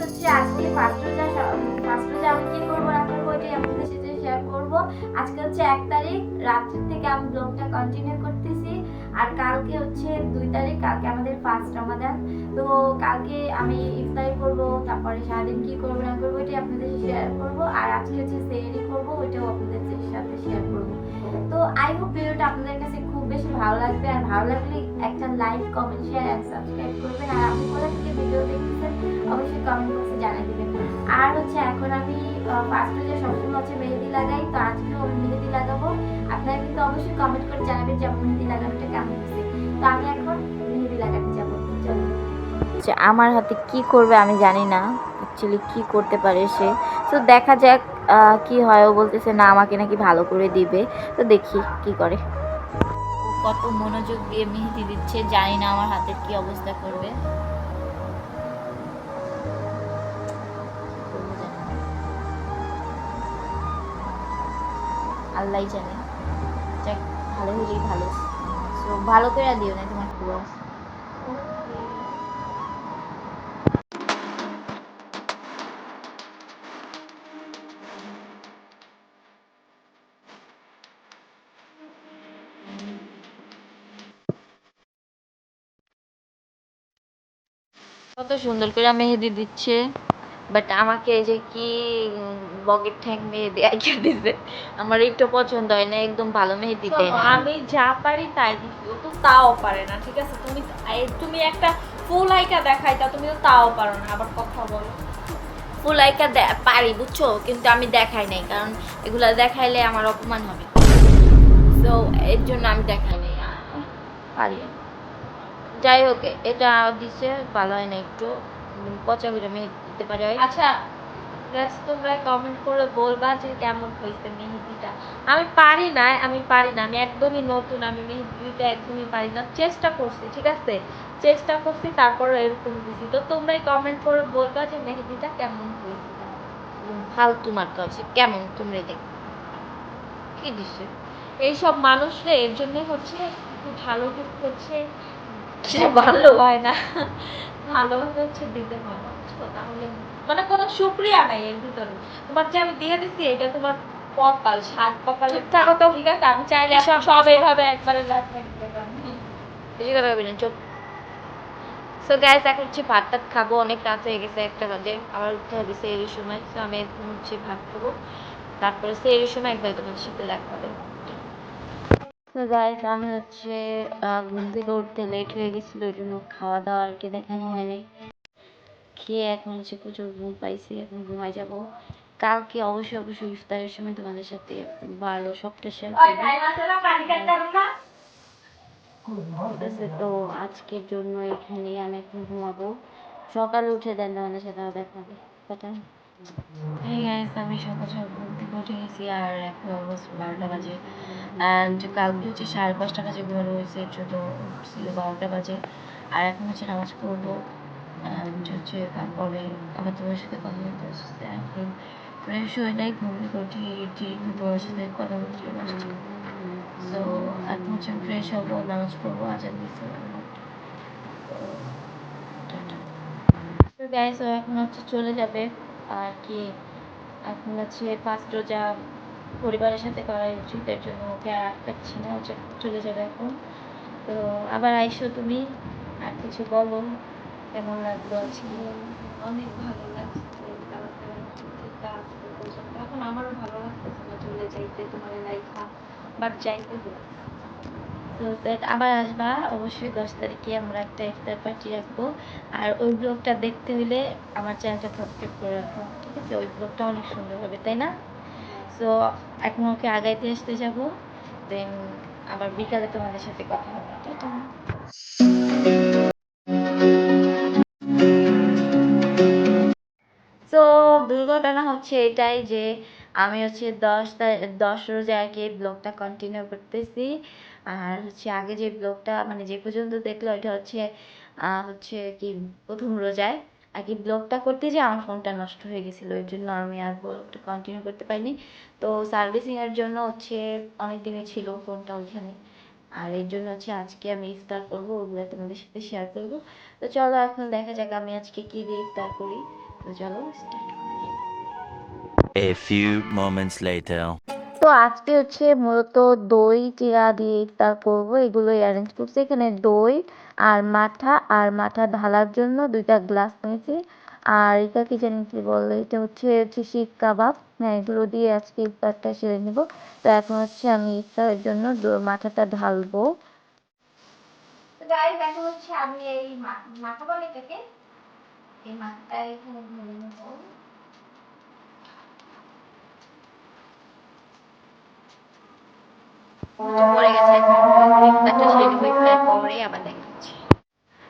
হচ্ছে আজকে ফার্স্ট রোজা ফার্স্ট রোজা আমি কি করব না করব আপনাদের সাথে শেয়ার করব। আজকে হচ্ছে এক তারিখ রাত্রি থেকে আমি ব্লগটা কন্টিনিউ করতেছি। আর কালকে হচ্ছে দুই তারিখ, কালকে আমাদের ফার্স্ট রমাদান তো কালকে আমি ইফতারি করব, তারপরে সারাদিন কি করব, না করব, এটাই আপনাদের শেয়ার করব। আর আজকে হচ্ছে সেরি করব, ওইটাও আপনাদের সাথে শেয়ার করব। তো আই হোপ ভিডিওটা আপনাদের কাছে খুব বেশি ভালো লাগবে। আর ভালো লাগলে একটা like comment share and subscribe করবেন। আর আপনি কোথা থেকে ভিডিও দেখতেছেন কমেন্ট বক্সে জানিয়ে দিবেন। আর হচ্ছে এখন আমি ফার্স্ট যে সবসময় হচ্ছে মেহেদি লাগাই তো আজকেও আমি মেহেদি লাগাবো। আপনারা কিন্তু অবশ্যই কমেন্ট করে জানাবেন যে আমার মেহেদি লাগানোটা কেমন হচ্ছে তো আমি এখন মেহেদি লাগাতে যাব। চলো। আমার হাতে কি করবে আমি জানি না। অ্যাকচুয়ালি কি করতে পারে সে? তো দেখা যাক আহ, কি হয়। ও বলতেছে না আমাকে নাকি ভালো করে দিবে। তো দেখি কি করে। কত মনোযোগ দিয়ে মেহেদি দিচ্ছে জানি না আমার হাতের কি অবস্থা করবে। আল্লাহ জানে। যাক, ভালো হলেই ভালো। তো ভালো করে দিও না তোমার পুরো। কত সুন্দর করে মেহেদি দিচ্ছে। বাট আমাকে এই যে কি বগের ঠ্যাং মেহেদি আঁকিয়ে দিছে আমার একটু পছন্দ হয় না একদম ভালো মেহেদি দেয় না আমি যা পারি তাই দিছি ও তো তাও পারে না ঠিক আছে? তুমি তুমি একটা ফুল আইকা দেখাইতা তুমি তো তাও পারো না আবার কথা বলো। ফুল আইকা পারি বুঝছ? কিন্তু আমি দেখাই নাই কারণ এগুলা দেখাইলে আমার অপমান হবে। তো এর জন্য আমি দেখাই নাই পারি যাই হোক এটা দিছে ভালো হয় না একটু পচা করে মেহেদি দিতে পারে আচ্ছা guys, তোমরা কমেন্ট করে বলবা যে কেমন হয়েছে মেহেদিটা। আমি পারি না আমি পারি না আমি একদমই নতুন আমি মেহেদিটা একদমই পারি না। চেষ্টা করছি ঠিক আছে? চেষ্টা করছি তারপরে এরকম দিছি তো তোমরাই কমেন্ট করে বলবা যে মেহেদিটা কেমন হয়েছে? ফালতু মার্কা হচ্ছে কেমন তুমি দেখ। কি দিছে? এইসব মানুষরা এর জন্য হচ্ছে ভালো কিছু হচ্ছে ভালো হয় না ভালো হচ্ছে দিতে হয়। না, বুঝছ? তাহলে। মানে কোনো শুক্রিয়া নাই এর ভিতরে। তোমার যে আমি দিয়ে দিচ্ছি এটা তোমার কপাল সাত কপালের থাকো তো ঠিক আছে আমি চাইলে সব এইভাবে একবারে রাখতে ভাবি না চুপ। সো গাইস এখন হচ্ছে ভাত টাত খাব অনেক রাত হয়ে গেছে একটা বাজে। আবার উঠতে হবে সেই সময় তো আমি এখন হচ্ছে ভাত খাব। তারপরে সেই সময় একবার তোমার সাথে দেখা হবে। তো গাইস আমি হচ্ছে ঘুম থেকে উঠতে লেট হয়ে গেছিল ওই জন্য খাওয়া দাওয়া আর কি দেখানো হয়নি। খেয়ে এখন হচ্ছে প্রচুর ঘুম পাইছি এখন ঘুমাই যাব। কালকে অবশ্যই অবশ্যই ইফতারের সময় তোমাদের সাথে ভালো সবটা শেয়ার করব। তো আজকের জন্য এখানেই আমি এখন ঘুমাবো। সকালে উঠে দেন আমাদের সাথে আবার দেখা হবে। আমি সকাল সকাল ঘুম থেকে উঠে গেছি আর এখন অলমোস্ট বারোটা বাজে। অ্যান্ড কালকে হচ্ছে সাড়ে পাঁচটা বাজে ঘুমানো হয়েছে ছোটো ছিল বারোটা বাজে। আর এখন হচ্ছে নামাজ পড়ব। হচ্ছে তারপরে আবার তোমার সাথে কথা বলতে আসছে এখন ফ্রেশ হয়ে নাই, ঘুম থেকে উঠে তোমার সাথে কথা বলতে আসছি তো এখন হচ্ছে ফ্রেশ হব, নামাজ পড়ব, আজান দিচ্ছে গাইস ও এখন হচ্ছে চলে যাবে, আর কি, এখন হচ্ছে ফার্স্ট রোজা পরিবারের সাথে করা উচিত এর জন্য ওকে আর আটকাচ্ছি না চলে যাবে এখন। তো আবার আইসো তুমি, আর কিছু বলো। কেমন লাগল আজকে? অনেক ভালো লাগছে। এখন আমারও ভালো লাগতেছে না চলে যাইতে, তোমার লাইফা বাট যাইতে হবে তো দেখ আবার আসবা, অবশ্যই দশ তারিখে আমরা একটা ইফতার পার্টি রাখব। আর ওই ব্লগটা দেখতে হলে আমার চ্যানেলটা সাবস্ক্রাইব করে রাখো, ঠিক আছে? ওই ব্লগটা অনেক সুন্দর হবে, তাই না? সো এখন ওকে আগাইতে আসতে যাব দেন আবার বিকালে তোমাদের সাথে কথা হবে, টাটা। দুর্ঘটনা হচ্ছে এটাই যে আমি হচ্ছে দশ দশ রোজে আর কি ব্লগটা কন্টিনিউ করতেছি। আর হচ্ছে আগে যে ব্লগটা মানে যে পর্যন্ত দেখল, ওইটা হচ্ছে হচ্ছে কি প্রথম রোজায় আর কি ব্লগটা করতে যে আমার ফোনটা নষ্ট হয়ে গেছিল, ওই জন্য আমি আর ব্লগটা কন্টিনিউ করতে পারিনি। তো সার্ভিসিংয়ের জন্য হচ্ছে অনেক দিনে ছিল ফোনটা ওইখানে। আর এর জন্য হচ্ছে আজকে আমি ইফতার করব, ওগুলো তোমাদের সাথে শেয়ার করব। তো চলো এখন দেখা যাক আমি আজকে কী দিয়ে ইফতার করি। তো চলো করি। A few moments later. তো আজকে হচ্ছে মূলত দই চিরা দিয়ে ইফতার করব এগুলোই অ্যারেঞ্জ করছি। এখানে দই আর মাঠা আর মাঠা ঢালার জন্য দুইটা গ্লাস নিয়েছি। আর এটা কি জানি কি বলে এটা হচ্ছে হচ্ছে শিক কাবাব। হ্যাঁ এগুলো দিয়ে আজকে ইফতারটা সেরে নেব। তো এখন হচ্ছে আমি ইফতারের জন্য মাথাটা ঢালবো। গাইস এখন হচ্ছে আমি এই মাথা বলে এটাকে এই মাথাটা এখানে ঢেলে নেব। পড়ে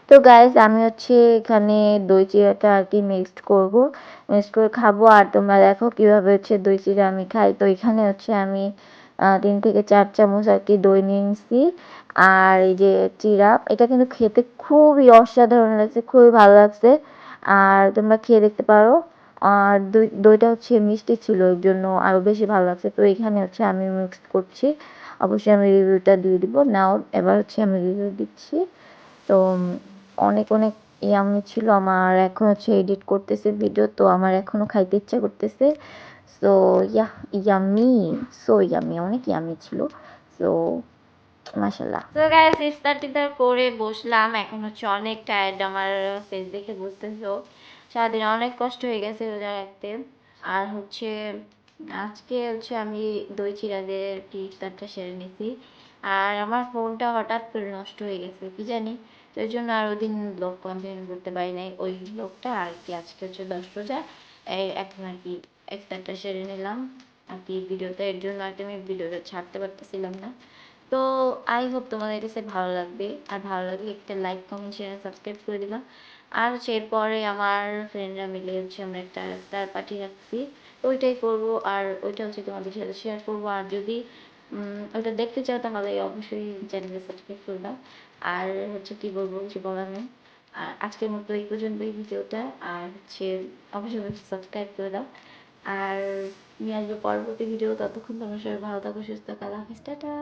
তো গাইস আমি হচ্ছে এখানে দই চিড়াটা আর কি মিক্সড করব। মিক্সড করে খাব, আর তোমরা দেখো কীভাবে হচ্ছে দই চিড়া আমি খাই। তো এখানে হচ্ছে আমি তিন থেকে চার চামচ আর কি দই নিয়ে নিচ্ছি আর এই যে চিড়া এটা কিন্তু খেতে খুবই অসাধারণ লাগছে, খুবই ভালো লাগছে। আর তোমরা খেয়ে দেখতে পারো, আর দই, দইটা হচ্ছে মিষ্টি ছিল ওই জন্য আরও বেশি ভালো লাগছে। তো এখানে হচ্ছে আমি মিক্সড করছি। অবশ্যই আমি রিভিউটা দিয়ে দিব। নাও এবার হচ্ছে আমি রিভিউ দিচ্ছি। তো, অনেক অনেক ইয়ামি ছিল। আমার এখন হচ্ছে এডিট করতেছে ভিডিও তো আমার এখনও খাইতে ইচ্ছা করতেছে। So yeah yummy so yummy অনেক ইয়ামি ছিল। সো মাশাল্লাহ তো গাইস ইফতার টিফতার করে বসলাম। এখন হচ্ছে অনেক টায়ার্ড আমার ফেস দেখে বুঝতেছো। সারাদিন অনেক কষ্ট হয়ে গেছে রোজা রাখতে। আর হচ্ছে আজকে হচ্ছে আমি দই চিড়া দিয়ে কি ইফতারটা সেরে নিছি। আর আমার ফোনটা হঠাৎ করে নষ্ট হয়ে গেছে, কি জানি? তো জন্য আর ওদিন ব্লগ কন্টিনিউ করতে পারি নাই। ওই ব্লগটা আর কি, আজকে হচ্ছে দশ রোজা। এখন আর কি ইফতারটা সেরে নিলাম। আর কি ভিডিওটা, এর জন্য আর কি আমি ভিডিওটা ছাড়তে পারতেছিলাম না। তো আই হোপ তোমাদের কাছে ভালো লাগবে। আর ভালো লাগলে একটা লাইক কমেন্ট শেয়ার সাবস্ক্রাইব করে দিলাম আর হচ্ছে এরপরে আমার ফ্রেন্ডরা মিলে হচ্ছে আমরা একটা ইফতার পার্টি রাখছি। ওইটাই করব আর ওইটা হচ্ছে তোমাদের সাথে শেয়ার করব। আর যদি ওটা দেখতে চাও তাহলে অবশ্যই চ্যানেলে সাবস্ক্রাইব করে দাও আর হচ্ছে কি বলব কিছু বলার নেই। আর আজকের মতো এই পর্যন্তই ভিডিওটা। আর হচ্ছে অবশ্যই সাবস্ক্রাইব করে দাও। আর নিয়ে আসব পরবর্তী ভিডিও ততক্ষণ তোমার সবাই ভালো থাকো, সুস্থ থাকো। হাফিজ। টাটা।